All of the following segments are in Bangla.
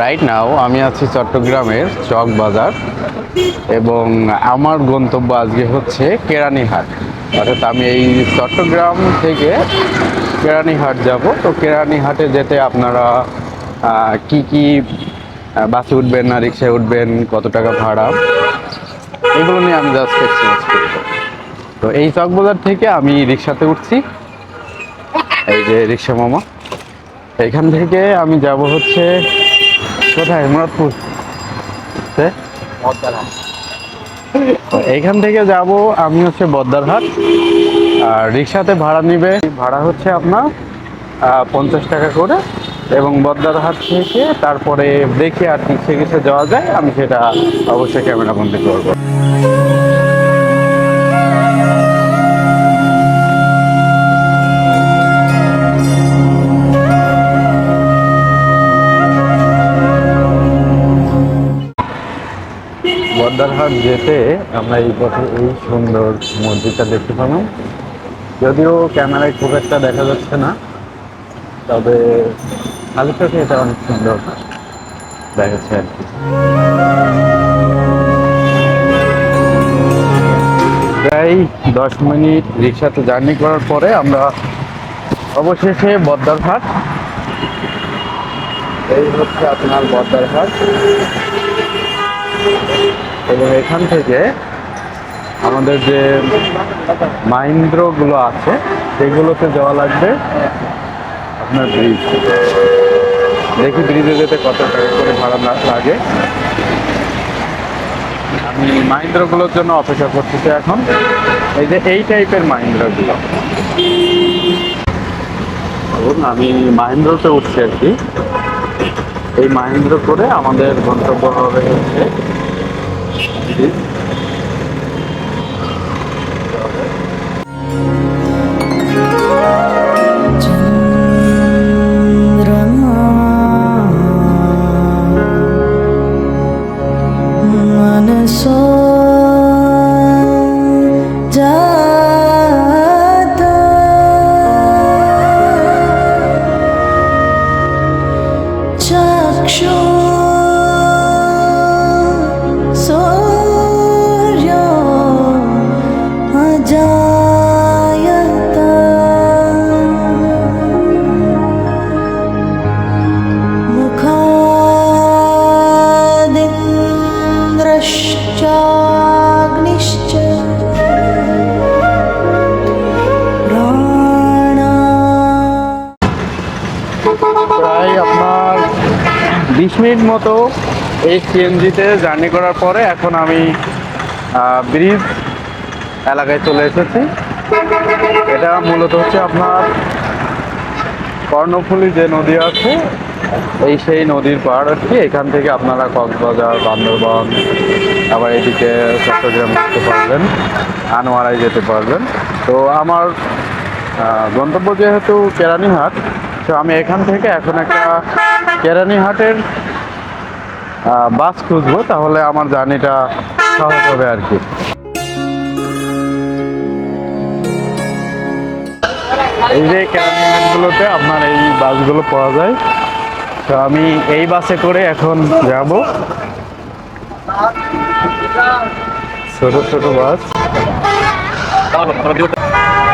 রাইট নাও আমি আছি চট্টগ্রামের চক বাজার এবং আমার গন্তব্য আজকে হচ্ছে কেরানীহাট। অর্থাৎ আমি এই চট্টগ্রাম থেকে কেরানীহাট যাব। তো কেরানীহাটে যেতে আপনারা কি কি বাসে উঠবেন না, রিক্সায় উঠবেন, কত টাকা ভাড়া? এগুলো নিয়ে আমি জাস্ট এক্সচেঞ্জ করব তো এই চক চকবাজার থেকে আমি রিক্সাতে উঠছি। এই যে রিক্সা মামা। এখান থেকে আমি যাব হচ্ছে কোথায়? মুরাদপুর। তে? এইখান থেকে যাব আমি হচ্ছে বদ্দারহাট। আর রিক্সাতে ভাড়া নিবে, ভাড়া হচ্ছে আপনার পঞ্চাশ টাকা করে। এবং বদ্দারহাট থেকে তারপরে দেখে আর কিসে কিসে যাওয়া যায়, আমি সেটা অবশ্যই ক্যামেরা বন্দি করব। বদ্দারহাট যেতে আমরা এই পথে এই সুন্দর মসজিদটা দেখতে পেলাম। যদিও ক্যামেরায় খুব একটা দেখা যাচ্ছে না, তবে খালি চোখে এটা অনেক সুন্দর দেখাচ্ছে আর কি। প্রায় দশ মিনিট রিক্সাতে জার্নি করার পরে আমরা অবশেষে বদ্দারহাট। এই হচ্ছে আপনার বদ্দারহাট। এবং এখান থেকে আমাদের যে মাহিন্দ্রগুলো আছে, সেগুলোতে যাওয়া লাগবে আপনার ব্রিজ। দেখি ব্রিজে যেতে কত টাকা করে ভাড়া লাগে। আমি মাহিন্দ্রগুলোর জন্য অপেক্ষা করতেছি এখন। এই যে এই টাইপের মাহিন্দ্রগুলো। আমি মাহিন্দ্রতে উঠছি আর কি। এই মাহিন্দ্র করে আমাদের গন্তব্য হবে হচ্ছে 的所 বিশ মিনিট মতো এই সিএনজিতে জার্নি করার পরে এখন আমি ব্রিজ এলাকায় চলে এসেছি। এটা মূলত হচ্ছে আপনার কর্ণফুলী যে নদী আছে, এই সেই নদীর পাহাড় কি। এখান থেকে আপনারা কক্সবাজার, বান্দরবান, আবার এদিকে চট্টগ্রাম যেতে পারবেন, আনোয়ারায় যেতে পারবেন। তো আমার গন্তব্য যেহেতু কেরানীহাট তো আমি এখান থেকে এখন একটা কেরানীহাটের বাস খুঁজবো, তাহলে আমার জার্নিটা সহজ হবে আর কি। এই যে কেরানীহাটগুলোতে আপনার এই বাসগুলো পাওয়া যায়, তো আমি এই বাসে করে এখন যাব। ছোট ছোট বাস।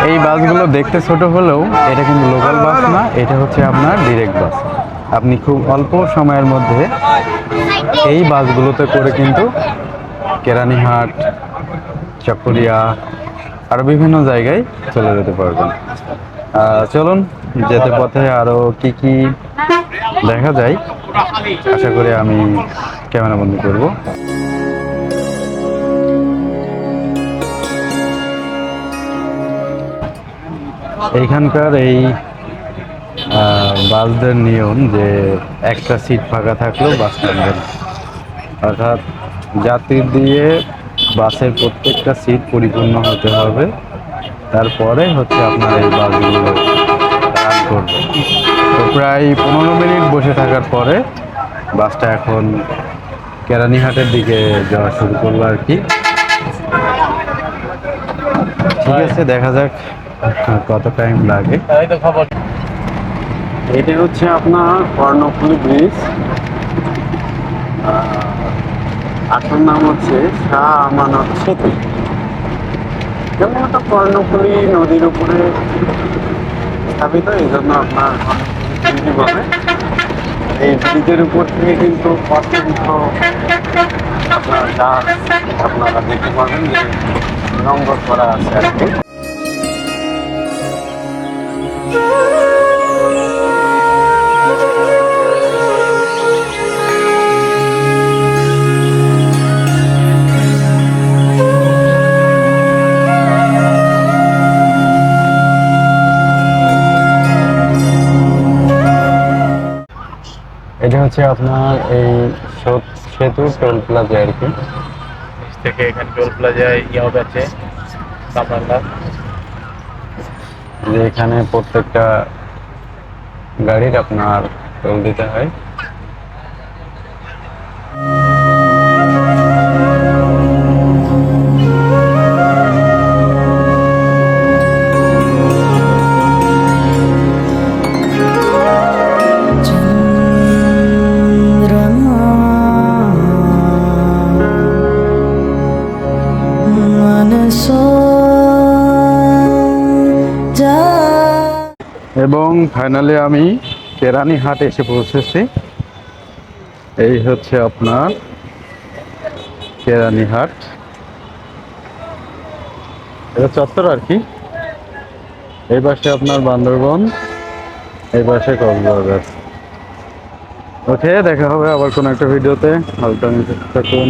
এই বাসগুলো দেখতে ছোট হলেও এটা কিন্তু লোকাল বাস না, এটা হচ্ছে আপনার ডিরেক্ট বাস আপনি খুব অল্প সময়ের মধ্যে এই বাসগুলোতে করে কিন্তু কেরানীহাট, চকরিয়া আরও বিভিন্ন জায়গায় চলে যেতে পারবেন। চলুন, যেতে পথে আরও কি কি দেখা যায়, আশা করি আমি ক্যামেরা বন্দি করব। এইখানকার এই বাসদের নিয়ম যে একটা সিট ফাঁকা থাকলেও বাস টানবে না। অর্থাৎ যাত্রী দিয়ে বাসের প্রত্যেকটা সিট পরিপূর্ণ হতে হবে। তারপরে হচ্ছে আপনার এই বাসগুলো রান করবে। তো প্রায় পনেরো মিনিট বসে থাকার পরে বাসটা এখন কেরানীহাটের দিকে যাওয়া শুরু করল আর কি। ঠিক আছে দেখা যাক। কত টাইম লাগে? এটা হচ্ছে আপনার কর্ণফুলী ব্রিজ আসল নাম হচ্ছে শাহ আমানত সেতু। যেমন একটা কর্ণফুলী নদীর উপরে স্থাপিত, এই জন্য আপনার ব্রিজ বলে। এই ব্রিজের উপর থেকে কিন্তু অসংখ্য আপনার জাহাজ আপনারা দেখতে পাবেন যে নম্বর করা আছে আর কি। এটা হচ্ছে আপনার এই সত- টোল প্লাজা আর কি। থেকে এখানে টোল প্লাজায় ইয়াও আছে কামরাঙ্গা যে এখানে প্রত্যেকটা গাড়ির আপনার টোল দিতে হয়। এবং ফাইনালি আমি কেরানীহাট এসে পৌঁছেছি। এই হচ্ছে আপনার কেরানীহাট এটা চত্বর আর কি। এই পাশে আপনার বান্দরবন, এই পাশে কক্সবাজার। ওকে, দেখা হবে আবার কোনো একটা ভিডিওতে। হালকা থাকুন।